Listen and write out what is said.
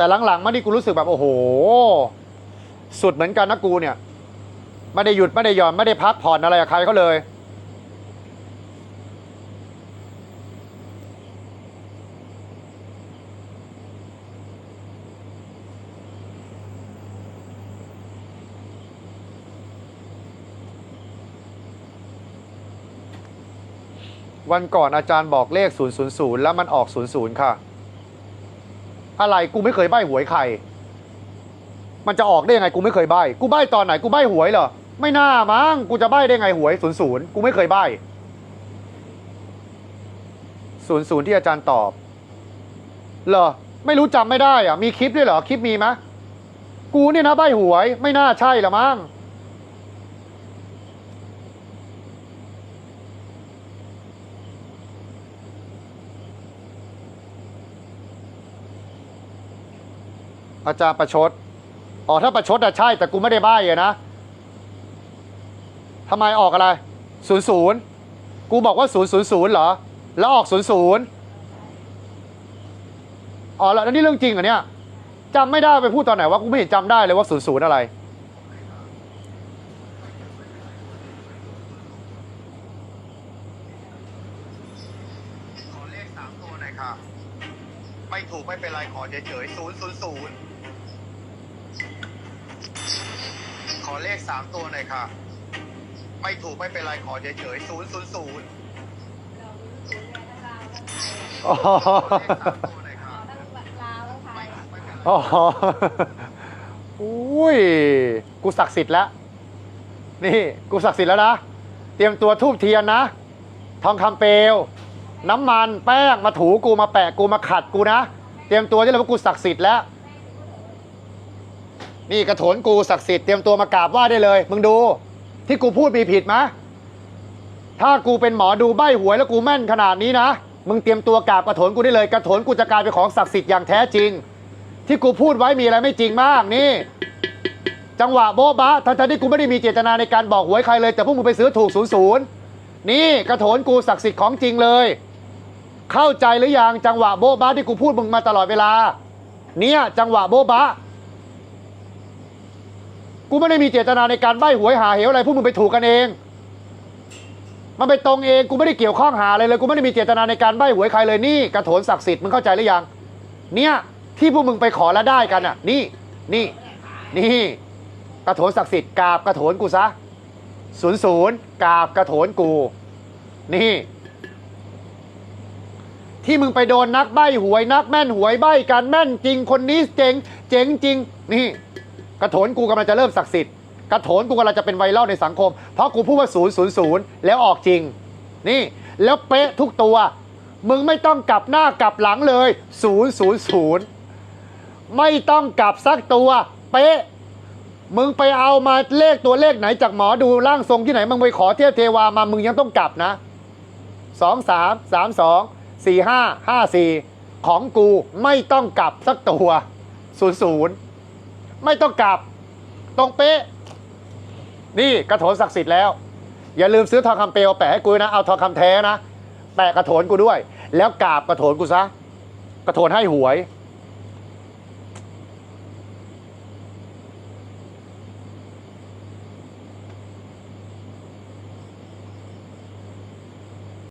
แต่หลังๆมานี่กูรู้สึกแบบโอ้โห สุดเหมือนกันนะกูเนี่ย ไม่ได้หยุดไม่ได้หย่อนไม่ได้พักผ่อนอะไรกับใครเขาเลยวันก่อนอาจารย์บอกเลข 000 แล้วมันออก 00 ค่ะ อะไรกูไม่เคยใบ้หวยใคร มันจะออกได้ยังไงกูไม่เคยใบ้กูใบ้ตอนไหนกูใบ้หวยเหรอไม่น่ามั้งกูจะใบ้ได้ไงหวย00กูไม่เคยใบ้00ที่อาจารย์ตอบ เหรอ ไม่รู้จำไม่ได้อะ มีคลิปด้วยเหรอ คลิปมีไหมกูเนี่ยนะใบ้หวย ไม่น่าใช่ละมั้ง อาจารย์ประชด อ๋อถ้าประชดอะใช่ แต่กูไม่ได้ใบ้อะนะทำไมออกอะไรศูนย์ศูนย์กูบอกว่าศูนย์ศูนย์ศูนย์เหรอ แล้วออกศูนย์ศูนย์อ๋อแล้วนี่เรื่องจริงเหรอเนี่ยจำไม่ได้ไปพูดตอนไหนวะกูไม่เห็นจำได้เลยว่าศูนย์ศูนย์อะไรขอเลขสามตัวหน่อยค่ะไม่ถูกไม่เป็นไรขอเฉยๆศูนย์ศูนย์ศูนย์ข อเลขสามตัวหน่อยค่ะ ไม่ถูกไม่เป็นไรขอเฉยๆศูนย์ศูนย์ศูนย์อ๋อเลขสามตัวหน่อยค่ะทั้งลาวทั้งไทยไม่เป็นไรอ๋ออุ้ย กูศักดิ์สิทธิ์แล้ว นี่ กูศักดิ์สิทธิ์แล้วนะ เตรียมตัวทูบเทียนนะ ทองคำเปลว น้ำมันแป้งมาถูกูมาแปะกูมาขัดกูนะ เตรียมตัวได้เลยว่ากูศักดิ์สิทธิ์แล้ว นี่กระโถนกูศักดิ์สิทธิ์เตรียมตัวมากราบไหว้ได้เลย มึงดู ที่กูพูดมีผิดไหมถ้ากูเป็นหมอดูใบ้หวยแล้วกูแม่นขนาดนี้นะ มึงเตรียมตัวกราบกระโถนกูได้เลย กระโถนกูจะกลายเป็นของศักดิ์สิทธิ์อย่างแท้จริง ที่กูพูดไว้มีอะไรไม่จริงมากนี่ จังหวะโบ๊ะบะทั้งๆที่กูไม่ได้มีเจตนาในการบอกหวยใครเลย แต่พวกมึงไปซื้อถูกศูนย์ศูนย์นี่กระโถนกูศักดิ์สิทธิ์ของจริงเลย เข้าใจหรือยังจังหวะโบ๊ะบะที่กูพูดมึงมาตลอดเวลา เนี่ยจังหวะโบ๊ะบะ กูไม่ได้มีเจตนาในการใบ้หวยหาเหวอะไรพวกมึงไปถูกกันเอง มันไปตรงเองกูไม่ได้เกี่ยวข้องหาอะไรเลยกูไม่ได้มีเจตนาในการใบ้หวยใครเลยนี่กระโถนศักดิ์สิทธิ์มึงเข้าใจหรือยัง เนี่ยที่พวกมึงไปขอแล้วได้กันอะ นี่นี่นี่กระโถนศักดิ์สิทธิ์กราบกระโถนกูซะศูนย์ศูนย์กราบกระโถนกู นี่ ที่มึงไปโดนนักใบ้หวยนักแม่นหวยใบ้กันแม่นจริงคนนี้เจ๋งเจ๋งจริง นี่ กระโถนกูกำลังจะเริ่มศักดิ์สิทธิ์กระโถนกูกำลังจะเป็นไวรัลในสังคม เพราะกูพูดว่าศูนย์ศูนย์ศูนย์แล้วออกจริง นี่ แล้วเป๊ะทุกตัว มึงไม่ต้องกลับหน้ากลับหลังเลยศูนย์ศูนย์ศูนย์ไม่ต้องกลับสักตัว เป๊ะมึงไปเอามาเลขตัวเลขไหนจากหมอดูร่างทรงที่ไหน มึงไปขอเทพเทวามามึงยังต้องกลับนะสองสามสามสองสี่ห้าห้าสี่ของกูไม่ต้องกลับสักตัวศูนย์ศูนย์ ไม่ต้องกลับ ตรงเป๊ะ นี่กระโถนศักดิ์สิทธิ์แล้ว อย่าลืมซื้อทองคำเปลวแปะให้กูนะ เอาทองคำแท้นะ แปะกระโถนกูด้วย แล้วกราบกระโถนกูซะ กระโถนให้หวย